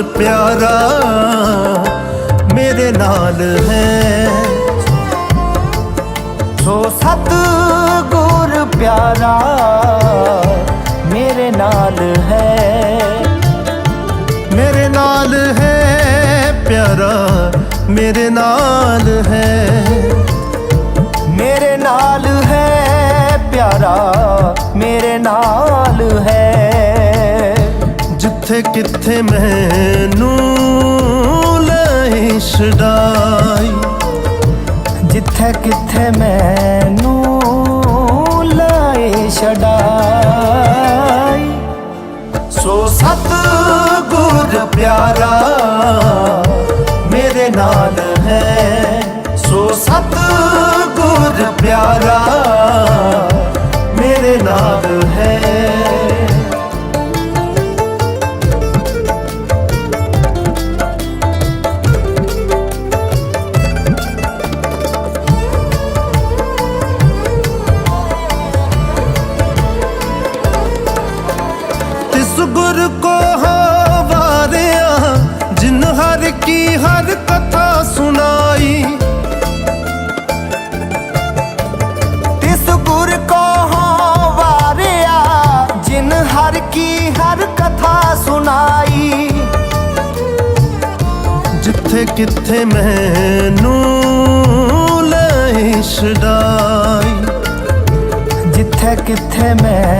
ਸਤਿਗੁਰ ਪਿਆਰਾ ਮੇਰੇ ਨਾਲ ਹੈ। ਸੋ ਸਤਿਗੁਰ ਪਿਆਰਾ ਮੇਰੇ ਨਾਲ ਹੈ। ਮੇਰੇ ਨਾਲ ਹੈ ਪਿਆਰਾ ਮੇਰੇ ਨਾਲ ਹੈ। ਮੇਰੇ ਨਾਲ ਹੈ ਪਿਆਰਾ ਮੇਰੇ ਨਾਲ ਹੈ। ਜਿੱਥੇ ਕਿੱਥੇ ਮੈਨੂੰ ਲੈ ਛਡਾਈ ਜਿੱਥੇ ਕਿੱਥੇ ਮੈਨੂੰ ਲਾਏ ਛਡਾਈ ਸੋ ਸਤਿਗੁਰ ਪਿਆਰਾ, ਮੇਰੇ ਨਾਲ ਹੈ। ਸੋ ਸਤਿਗੁਰ ਪਿਆਰਾ, ਮੇਰੇ ਨਾਲ ਹੈ ਤਿਸ ਗੁਰ ਕੋ ਜਿਨ ਹਰ ਕੀ ਹਰ ਕਥਾ ਸੁਣਾਈ। ਤਿਸ ਗੁਰ ਕੋ ਵਾਰਿਆ, ਜਿਨ ਹਰ ਕੀ ਹਰ ਕਥਾ ਸੁਣਾਈ। ਜਿੱਥੇ ਕਿੱਥੇ ਮੈਨੂੰ ਲੈ ਛਡਾਈ ਜਿੱਥੇ ਕਿੱਥੇ ਮੈਂ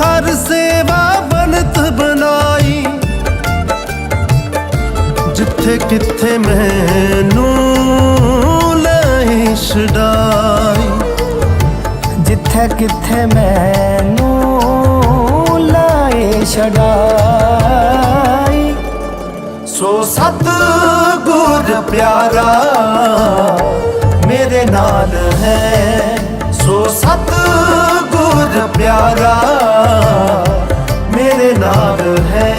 ਜਿਨ ਹਰ ਸੇਵਾ ਬਨਤ ਬਣਾਈ। ਜਿੱਥੇ ਕਿੱਥੇ ਮੈਨੂੰ ਲੈ ਛਡਾਈ। ਜਿੱਥੇ ਕਿੱਥੇ ਮੈਨੂੰ ਲਾਏ ਛਡਾਈ। ਸੋ ਸਤ ਸਤਿਗੁਰ ਪਿਆਰਾ, ਮੇਰੇ ਨਾਲ ਹੈ। ਸੋ ਸਤ ਸਤਿਗੁਰ ਪਿਆਰਾ ਮੇਰੇ ਨਾਲ ਹੈ।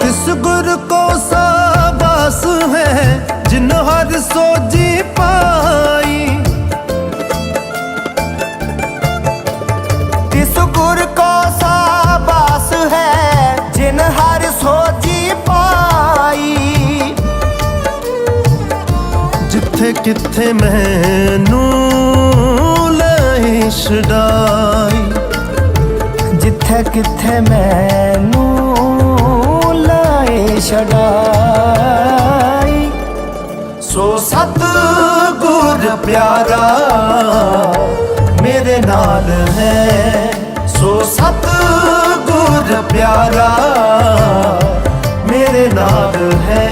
ਤਿਸ ਗੁਰ ਕੋ ਸਾਬਾਸ ਹੈ ਜਿਨ ਹਰ ਸੋਜੀ ਕਿੱਥੇ ਮੈਨੂੰ ਲੈ ਛਡਾਈ? ਜਿੱਥੇ ਕਿੱਥੇ ਮੈਨੂੰ ਲਾਏ ਛਡਾਈ? ਸੋ ਸਤਿਗੁਰ ਪਿਆਰਾ, ਮੇਰੇ ਨਾਲ ਹੈ। ਸੋ ਸਤਿਗੁਰ ਪਿਆਰਾ, ਮੇਰੇ ਨਾਲ ਹੈ।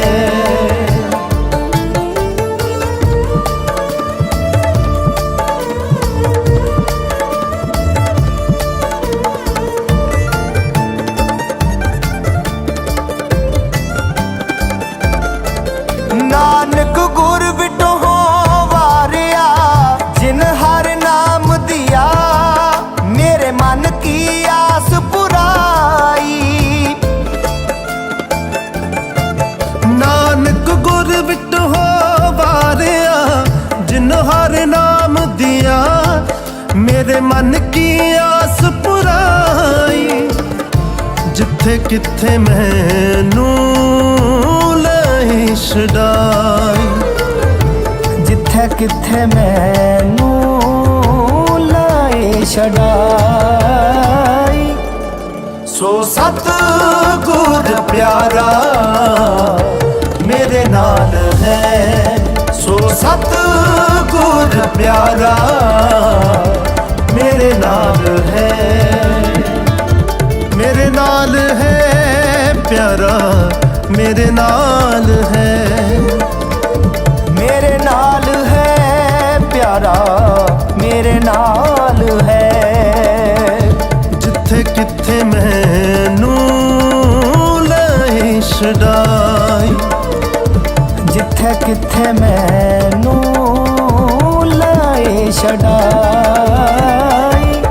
ਮਨ ਕੀ ਆਸ ਪੁਰਾਈ? ਜਿੱਥੇ ਕਿੱਥੇ ਮੈਨੂੰ ਲੈ ਛਡਾਈ ਜਿੱਥੇ ਕਿੱਥੇ ਮੈਨੂੰ ਲਾਏ ਛਡਾਈ ਸੋ ਸਤ ਗੁਰ ਪਿਆਰਾ, ਮੇਰੇ ਨਾਲ ਹੈ। ਸੋ ਸਤ ਗੁਰ ਪਿਆਰਾ ਛਡਾਈ। ਜਿੱਥੇ ਕਿੱਥੇ ਮੈਨੂੰ ਲਾਏ ਛਡਾਈ।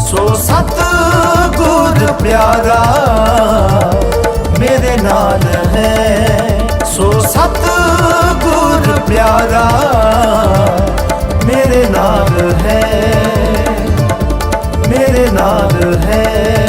ਸੋ ਸਤ ਗੁਰ ਪਿਆਰਾ, ਮੇਰੇ ਨਾਲ ਹੈ। ਸੋ ਸਤ ਗੁਰ ਪਿਆਰਾ, ਮੇਰੇ ਨਾਲ ਹੈ। ਮੇਰੇ ਨਾਲ ਹੈ।